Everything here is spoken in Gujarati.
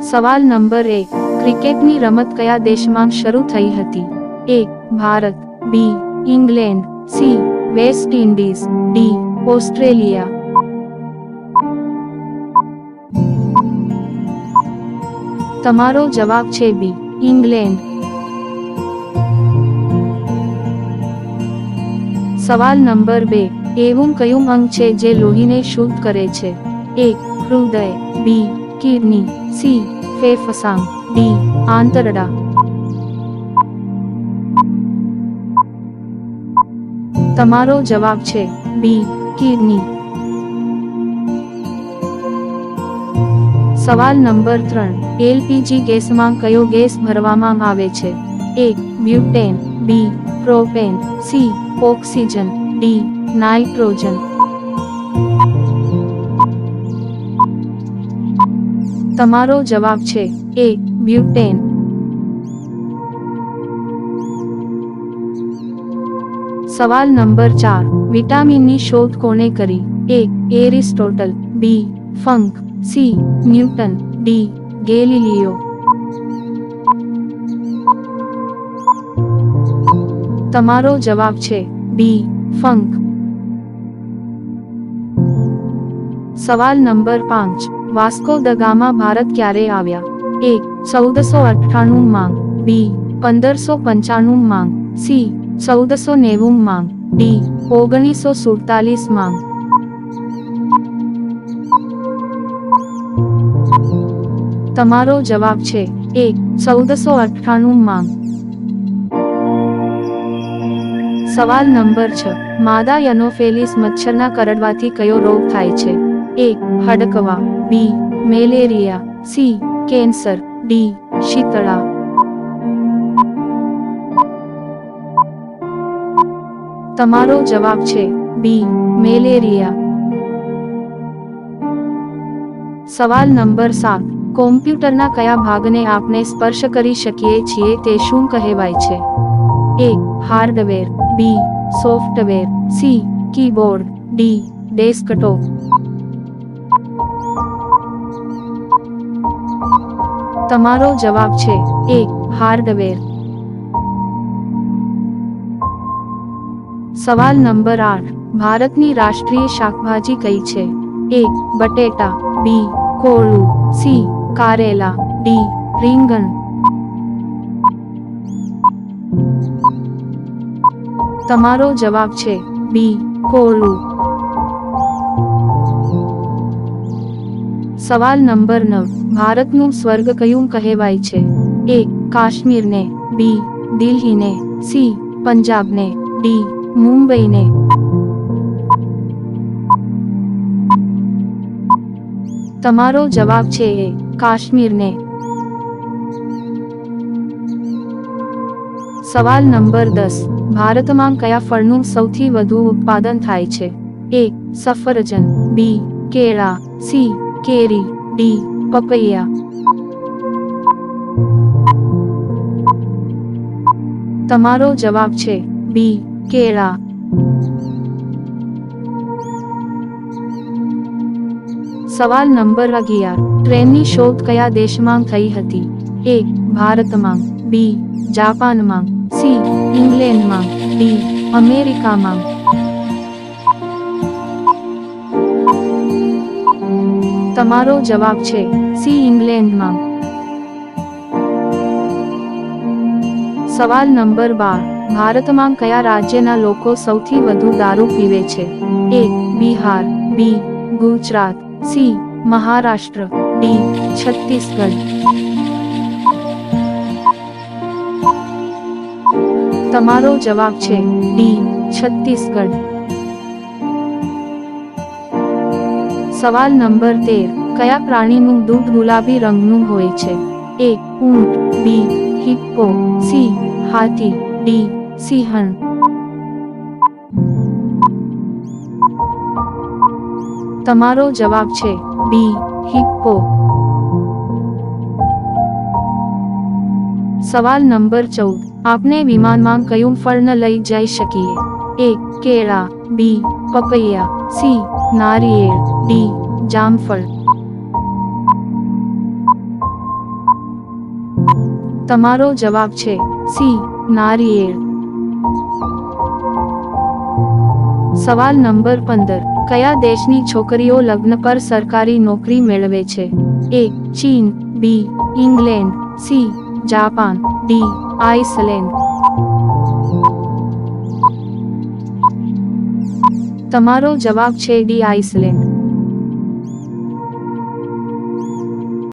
સવાલ નંબર એક ક્રિકેટની રમત કયા દેશમાં શરૂ થઈ હતી? એક Bharat, B, England, C, West Indies, D, Australia. તમારો જવાબ છે બી, ઇંગ્લેન્ડ. સવાલ નંબર બે, એવું કયું અંગ છે જે લોહીને શુદ્ધ કરે છે? એક હૃદય, બી, કિડની. સી ફેફસાંગ ડી આંતરડા તમારો જવાબ છે બી કિડની સવાલ નંબર ત્રણ એલપીજી ગેસમાં કયો ગેસ ભરવામાં આવે છે? A, butane, B, propane, C, oxygen, D, nitrogen. તમારો જવાબ છે એ, બ્યુટેન. સવાલ નંબર ચાર, વિટામિનની શોધ કોણે કરી? A, Aristotle, B, Funk, C, Newton, D, Galileo. તમારો જવાબ છે બી, ફંક. સવાલ નંબર પાંચ. વાસ્કો દગામાં ભારત ક્યારે આવ્યા? એક ચૌદસો અઠ્ઠાણું માંગ. બી. પંદરસો પંચાણું માંગ. સી. ચૌદસો નેવું માંગ. ડી. ઓગણીસો સુડતાલીસ માંગ. તમારો જવાબ છે. એક ચૌદસો અઠ્ઠાણું માંગ. સવાલ નંબર છ. માદા યનોફેલિસ મચ્છરના કરડવાથી કયો રોગ થાય છે? એક હડકવા B malaria C cancer D Shitala તમારો જવાબ છે બી મેલેરિયા સવાલ નંબર સાત કોમ્પ્યુટરના કયા ભાગને આપણે સ્પર્શ કરી શકીએ છીએ તે શું કહેવાય છે એક hardware B software C keyboard D desktop તમારો જવાબ છે એક હાર્ડવેર સવાલ નંબર આઠ, ભારતની રાષ્ટ્રીય શાકભાજી કઈ છે? એક બટેટા, બી, કોળું, સી, કારેલા, ડી, રીંગણ. તમારો જવાબ છે બી, કોળું. સવાલ નંબર નવ. ભારતનું સ્વર્ગ કયું કહેવાય છે? એ. કાશ્મીરને. બી. દિલ્હીને. સી. પંજાબને. ડી. મુંબઈને. તમારો જવાબ છે એ. કાશ્મીરને. સવાલ નંબર દસ. ભારતમાં કયા ફળનું સૌથી વધુ ઉત્પાદન થાય છે? એ. સફરજન. બી. કેળા. સી. કેરી, ડી, પપૈયા. તમારો જવાબ છે બી, કેળા. સવાલ નંબર અગિયાર. ટ્રેનની શોધ કયા દેશમાં થઈ હતી? એ, ભારતમાં. બી, જાપાનમાં. સી, ઇંગ્લેન્ડમાં. ડી, અમેરિકામાં. તમારો જવાબ છે સી ઇંગ્લેન્ડમાં. સવાલ નંબર બાર. ભારતમાં કયા રાજ્યના લોકો સૌથી વધુ દારૂ પીવે છે? A, Bihar, B, Gujarat, C, Maharashtra, D, Chhattisgarh. તમારો જવાબ છે ડી, છત્તીસગઢ. સવાલ નંબર તેર. કયા પ્રાણીનું દૂધ ગુલાબી રંગનું હોય છે? એક ઊંટ, બી, હિપ્પો, સી, હાથી, ડી, સિંહણ. તમારો જવાબ છે બી, હિપ્પો. સવાલ નંબર ચૌદ. આપણે વિમાનમાં કયું ફળ ન લઈ જઈ શકીએ? એક કેળા, બી, પપૈયા, સી નારિયેળ, ડી, જામફળ. તમારો જવાબ છે સી, નારિયેળ. સવાલ નંબર પંદર. કયા દેશની છોકરીઓ લગ્ન પર સરકારી નોકરી મેળવે છે? એ, ચીન, B, England, C, Japan, D, Iceland. તમારો જવાબ છે ડી આઇસલેન્ડ.